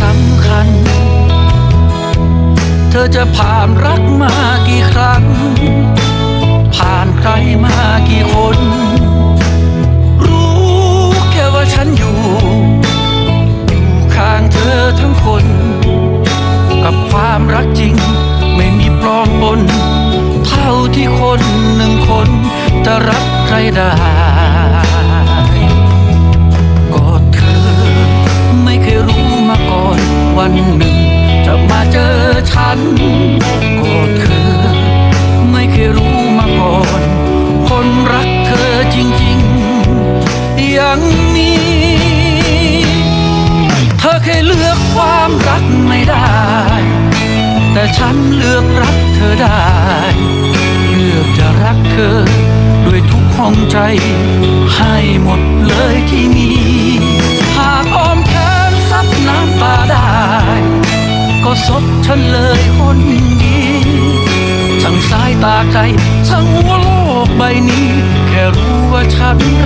สำคัญ เธอจะผ่านรักมากี่ครั้ง ผ่านใครมากี่คน รู้แค่ว่าฉันอยู่ อยู่ข้างเธอทั้งคน กับความรักจริงไม่มีปลอมปนเท่าที่คนหนึ่งคน จะรักใครได้ วันหนึ่งจะมาเจอฉันก็เธอ ไม่เคยรู้มาก่อน คนรักเธอจริงๆ ยังมี เธอเคยเลือกความรักไม่ได้ แต่ฉันเลือกรักเธอได้ เลือกจะรักเธอ ด้วยทุกห้องใจ ให้หมดเลยที่ ฉันเลยคนดีทั้งสายตาใครช่างหัวโลกใบนี้ แค่รู้ว่าฉันรัก